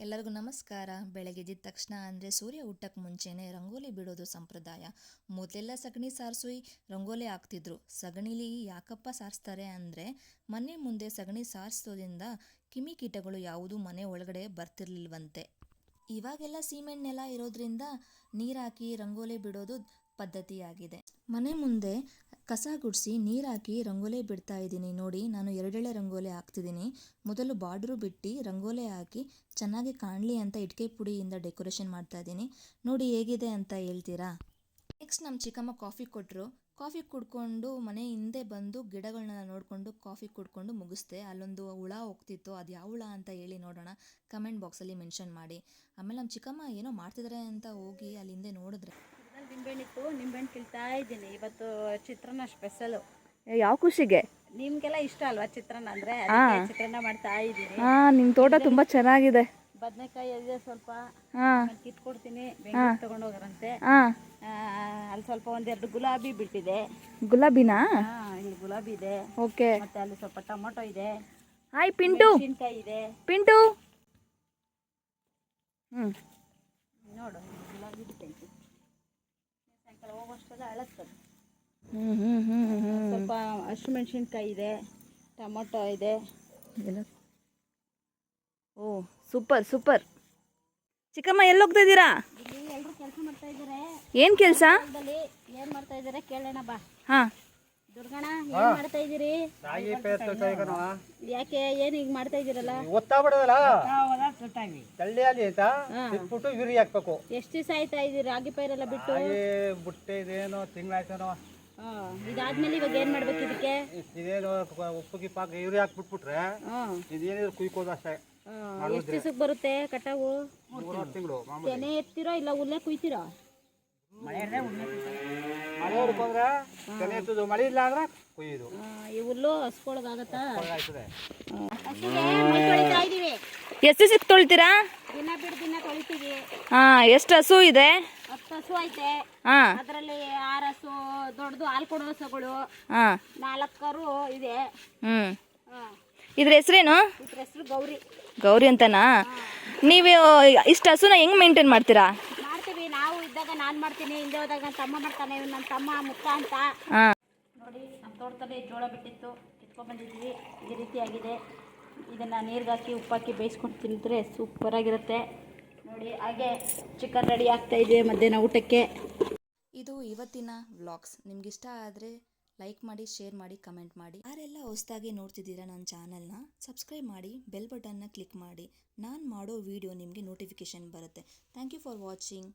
ಎಲ್ಲರಿಗೂ ನಮಸ್ಕಾರ. ಬೆಳಗ್ಗೆ ಎದ್ದ ತಕ್ಷಣ ಅಂದರೆ ಸೂರ್ಯ ಹುಟ್ಟಕ್ಕೆ ಮುಂಚೆನೆ ರಂಗೋಲಿ ಬಿಡೋದು ಸಂಪ್ರದಾಯ. ಮೊದಲೆಲ್ಲ ಸಗಣಿ ಸಾರಿಸಿ ರಂಗೋಲಿ ಹಾಕ್ತಿದ್ರು. ಸಗಣಿಲಿ ಯಾಕಪ್ಪ ಸಾರಿಸ್ತಾರೆ ಅಂದರೆ ಮನೆ ಮುಂದೆ ಸಗಣಿ ಸಾರಿಸೋದ್ರಿಂದ ಕ್ರಿಮಿಕೀಟಗಳು ಯಾವುದೂ ಮನೆ ಒಳಗಡೆ ಬರ್ತಿರ್ಲಿಲ್ವಂತೆ. ಇವಾಗೆಲ್ಲ ಸಿಮೆಂಟ್ ನೆಲ ಇರೋದ್ರಿಂದ ನೀರಾಕಿ ರಂಗೋಲಿ ಬಿಡೋದು ಪದ್ಧತಿಯಾಗಿದೆ. ಮನೆ ಮುಂದೆ ಕಸ ಗುಡಿಸಿ ನೀರಾಕಿ ರಂಗೋಲಿ ಬಿಡ್ತಾ ಇದ್ದೀನಿ. ನೋಡಿ, ನಾನು ಎರಡೆಳೆ ರಂಗೋಲಿ ಹಾಕ್ತಿದ್ದೀನಿ. ಮೊದಲು ಬಾರ್ಡ್ರು ಬಿಟ್ಟು ರಂಗೋಲಿ ಹಾಕಿ ಚೆನ್ನಾಗಿ ಕಾಣಲಿ ಅಂತ ಇಟ್ಕೆ ಪುಡಿಯಿಂದ ಡೆಕೋರೇಷನ್ ಮಾಡ್ತಾ ಇದ್ದೀನಿ. ನೋಡಿ, ಹೇಗಿದೆ ಅಂತ ಹೇಳ್ತೀರಾ? ನೆಕ್ಸ್ಟ್ ನಮ್ಮ ಚಿಕ್ಕಮ್ಮ ಕಾಫಿ ಕೊಟ್ಟರು ಕಾಫಿ ಕುಡ್ಕೊಂಡು ಮನೆ ಹಿಂದೆ ಬಂದು ಗಿಡಗಳನ್ನ ನೋಡಿಕೊಂಡು ಕಾಫಿ ಕುಡ್ಕೊಂಡು ಮುಗಿಸ್ದೆ. ಅಲ್ಲೊಂದು ಹುಳ ಹೋಗ್ತಿತ್ತು. ಅದು ಯಾವ ಹುಳ ಅಂತ ಹೇಳಿ ನೋಡೋಣ. ಕಮೆಂಟ್ ಬಾಕ್ಸಲ್ಲಿ ಮೆನ್ಷನ್ ಮಾಡಿ. ಆಮೇಲೆ ನಮ್ಮ ಚಿಕ್ಕಮ್ಮ ಏನೋ ಮಾಡ್ತಿದ್ದಾರೆ ಅಂತ ಹೋಗಿ ಅಲ್ಲಿಂದೆ ನೋಡಿದ್ರೆ. ಇದ್ರಲ್ಲಿ ನಿಂಬೆಹಣ್ಣು ಇತ್ತು ನಿಂಬೆಹಣ್ಣು ಕಿಲ್ತಾ ಇದ್ದೀನಿ. ಇವತ್ತು ಚಿತ್ರಾನ್ನ ಸ್ಪೆಷಲು ಯಾವ ಖುಷಿಗೆ? ನಿಮ್ಗೆಲ್ಲ ಇಷ್ಟ ಅಲ್ವಾ ಚಿತ್ರಾನ್ನ ಅಂದ್ರೆ? ಅದಕ್ಕೆ ಚಿತ್ರಾನ್ನ ಮಾಡ್ತಾ ಇದ್ದೀನಿ. ಹಾ ನಿಮ್ ತೋಟ ತುಂಬಾ ಚೆನ್ನಾಗಿದೆ. ಬದನೆಕಾಯಿ ಇದೆ ಸ್ವಲ್ಪ. ಹಾ ಆಮೇಲೆ ಕಿತ್ಕೊಡ್ತೀನಿ ಬೆಂಗಳೂರು ತಗೊಂಡೋಗ್ರಂತೆ ಹಾ ಅಲ್ಲಿ ಸ್ವಲ್ಪ ಒಂದೆರಡು ಗುಲಾಬಿ ಬಿಟ್ಟಿದೆ. ಗುಲಾಬಿನಾ? ಇಲ್ಲಿ ಗುಲಾಬಿ ಇದೆ. ಓಕೆ. ಮತ್ತೆ ಅಲ್ಲಿ ಸ್ವಲ್ಪ ಟೊಮೊಟೊ ಇದೆ. ಹಾಯ್ ಪಿಂಟು. ಮೆಣಸಿನ್ಕಾಯಿ ಇದೆ. ಪಿಂಟು. ಹ್ಮ್ ನೋಡು ಇಲ್ಲಿ ಗುಲಾಬಿ ಬಿಟ್ಟೈತಿ ಸಾಯಂಕಾಲ ಹೋಗೋಷ್ಟೆಲ್ಲ ಅಳಸ್ತದೆ ಸ್ವಲ್ಪ ಹಸಿಮೆಣ್ಸಿನ್ಕಾಯಿ ಇದೆ ಟೊಮೊಟೊ ಇದೆ. ಎಲ್ಲ- ಓ ಸೂಪರ್ ಸೂಪರ್. ಚಿಕ್ಕಮ್ಮ ಎಲ್ಲಿ ಹೋಗ್ತಾ ಇದ್ದೀರಾ? ಎಲ್ಲರೂ ಕೆಲಸ ಮಾಡ್ತಾ ಇದ್ದಾರೆ. ಏನು ಕೆಲಸ? ಏನ್ ಮಾಡ್ತಾ ಇದ್ದಾರೆ ಕೇಳೋಣ ಬಾ. ಹಾ. ದುರ್ಗಣ ಏನ್ ಮಾಡ್ತಾ ಇದೀರಿ ಯಾಕೆ ಏನ್ ಈಗ ಮಾಡ್ತಾ ಇದೀರಲ್ಲ ಗೊತ್ತಾಗ್ಬಿಡೋದಲ್ಲ ತಳ್ಳಿಯಲ್ಲಿ ಅಂತ ಬಿಟ್ಬಿಟ್ಟು ಯೂರಿ ಹಾಕ್ಬೇಕು. ಎಷ್ಟ್ ದಿವಸ ಆಯ್ತಾ ಇದೀರಿ ರಾಗಿ ಪೈರೆಲ್ಲ ಬಿಟ್ಟು? ಇದೇನೋ ತಿಂಗಳಾಯ್ತೇನೋ ಇದಾದ್ಮೇಲೆ ಇವಾಗ ಏನ್ ಮಾಡ್ಬೇಕು ಇದಕ್ಕೆ? ಇದೇನೋ ಉಪ್ಪು ಯೂರಿ ಹಾಕ್ಬಿಟ್ಬಿಟ್ರೆ ಹಾ. ಇದೇನಿದ್ರು ಕುಯ್ಕೋದು ಅಷ್ಟೇ. ಎಷ್ಟು ದಿವಸಕ್ಕೆ ಬರುತ್ತೆ ಕಟಾವು? ಮೂರು ತಿಂಗಳು ತೆನೆ ಎತ್ತಿರೋ ಇಲ್ಲ ಉಲ್ಲೇ ಕುಯ್ತಿರೋ? ಮಳೆ ಹುಡ್ಕೊಂಡ್ರೆ ತೆನೆ ಎತ್ತದು ಮಳೆ ಇಲ್ಲ ಅಂದ್ರೆ ಕುಯ್ಯೋದು. ಆ, ಈ ಹುಲ್ಲು ಹಸ್ಕೊಳಗಾಗತ್ತಾ ಆಯ್ತದೆ ಇದೀವಿ? ಎಷ್ಟು ಸಿಕ್ ತೊಳಿತೀರಾ? ದಿನ ಬಿಟ್ಟು ದಿನ ತೊಳಿತೀವಿ. ಹಾ ಎಷ್ಟು ಹಸು ಇದೆ? ಹತ್ತು ಹಸು ಐತೆ. ಹಾ. ಅದರಲ್ಲಿ ಆರು ಹಸು ದೊಡ್ಡದು ಹಾಲು ಕೊಡೋ ಹಸುಗಳು. ಹಾ. ನಾಲ್ಕು ಕರು ಇದೆ. ಹ್ಮ್. ಹಾ. ಇದ್ರ ಹೆಸರೇನು? ಇದ್ರ ಹೆಸರು ಗೌರಿ. ಗೌರಿ ಅಂತನಾ? ನೀವು ಇಷ್ಟು ಹಸುನ ಹೆಂಗ್ ಮೇಂಟೈನ್ ಮಾಡ್ತೀರಾ? ನಾನು ಮಾಡ್ತೀನಿ ಹಿಂದೆ ಹೋದಾಗ ನನ್ನ ತಮ್ಮ ಮಾಡ್ತಾನೆ ಇವ್ನು ನನ್ನ ತಮ್ಮ ಮುತ್ತ ಅಂತ. ನೋಡಿ ನಮ್ಮ ತೋಟದಲ್ಲಿ ಜೋಳ ಬಿಟ್ಟಿತ್ತು ಕಿತ್ಕೊಂಡ್ಬಂದಿದ್ವಿ ಈ ರೀತಿಯಾಗಿದೆ ಇದನ್ನು ನೀರಿಗೆ ಹಾಕಿ ಉಪ್ಪಾಕಿ ಬೇಯಿಸ್ಕೊಂಡು ತಿಂದರೆ ಸೂಪರಾಗಿರುತ್ತೆ ನೋಡಿ ಹಾಗೆ ಚಿಕನ್ ರೆಡಿ ಆಗ್ತಾ ಇದೆ ಮಧ್ಯಾಹ್ನ ಊಟಕ್ಕೆ. ಇದು ಇವತ್ತಿನ ವ್ಲಾಗ್ಸ್. ನಿಮ್ಗೆ ಇಷ್ಟ ಆದರೆ ಲೈಕ್ ಮಾಡಿ ಶೇರ್ ಮಾಡಿ ಕಮೆಂಟ್ ಮಾಡಿ. ಯಾರೆಲ್ಲ ಹೊಸದಾಗಿ ನೋಡ್ತಿದ್ದೀರಾ ನನ್ನ ಚಾನಲ್ನ ಸಬ್ಸ್ಕ್ರೈಬ್ ಮಾಡಿ ಬೆಲ್ ಬಟನ್ನ ಕ್ಲಿಕ್ ಮಾಡಿ. ನಾನು ಮಾಡೋ ವಿಡಿಯೋ ನಿಮಗೆ ನೋಟಿಫಿಕೇಷನ್ ಬರುತ್ತೆ. Thank you for watching